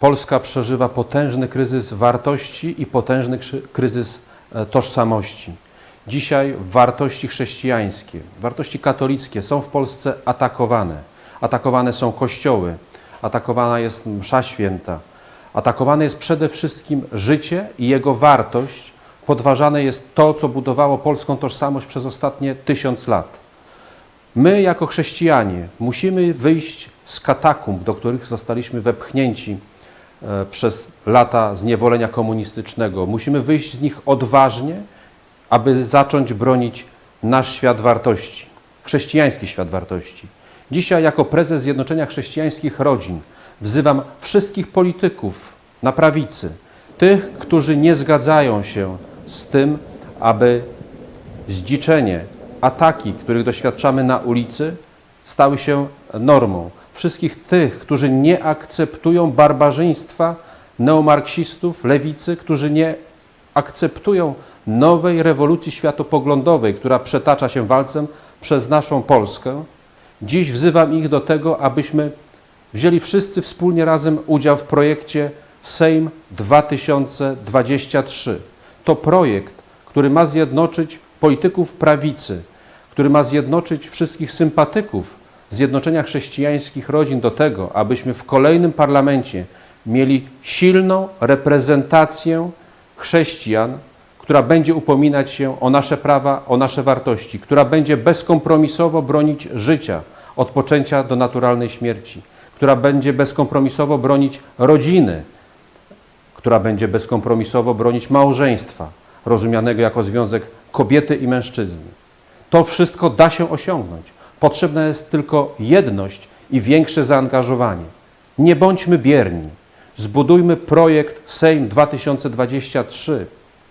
Polska przeżywa potężny kryzys wartości i potężny kryzys e, tożsamości. Dzisiaj wartości chrześcijańskie, wartości katolickie są w Polsce atakowane. Atakowane są kościoły, atakowana jest msza święta, atakowane jest przede wszystkim życie i jego wartość. Podważane jest to, co budowało polską tożsamość przez ostatnie tysiąc lat. My, jako chrześcijanie, musimy wyjść z katakumb, do których zostaliśmy wepchnięci e, przez lata zniewolenia komunistycznego. Musimy wyjść z nich odważnie, aby zacząć bronić nasz świat wartości, chrześcijański świat wartości. Dzisiaj, jako prezes Zjednoczenia Chrześcijańskich Rodzin, wzywam wszystkich polityków na prawicy, tych, którzy nie zgadzają się z tym, aby zdziczenie, ataki, których doświadczamy na ulicy, stały się normą. Wszystkich tych, którzy nie akceptują barbarzyństwa neomarksistów, lewicy, którzy nie akceptują nowej rewolucji światopoglądowej, która przetacza się walcem przez naszą Polskę. Dziś wzywam ich do tego, abyśmy wzięli wszyscy wspólnie razem udział w projekcie Sejm 2023. To projekt, który ma zjednoczyć polityków prawicy, który ma zjednoczyć wszystkich sympatyków Zjednoczenia Chrześcijańskich Rodzin do tego, abyśmy w kolejnym parlamencie mieli silną reprezentację chrześcijan, która będzie upominać się o nasze prawa, o nasze wartości, która będzie bezkompromisowo bronić życia od poczęcia do naturalnej śmierci, która będzie bezkompromisowo bronić rodziny, która będzie bezkompromisowo bronić małżeństwa, rozumianego jako związek kobiety i mężczyzny. To wszystko da się osiągnąć. Potrzebna jest tylko jedność i większe zaangażowanie. Nie bądźmy bierni. Zbudujmy projekt Sejm 2023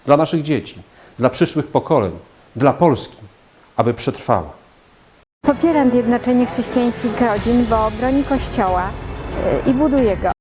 dla naszych dzieci, dla przyszłych pokoleń, dla Polski, aby przetrwała. Popieram Zjednoczenie Chrześcijańskich Rodzin, bo broni Kościoła y, i buduje go.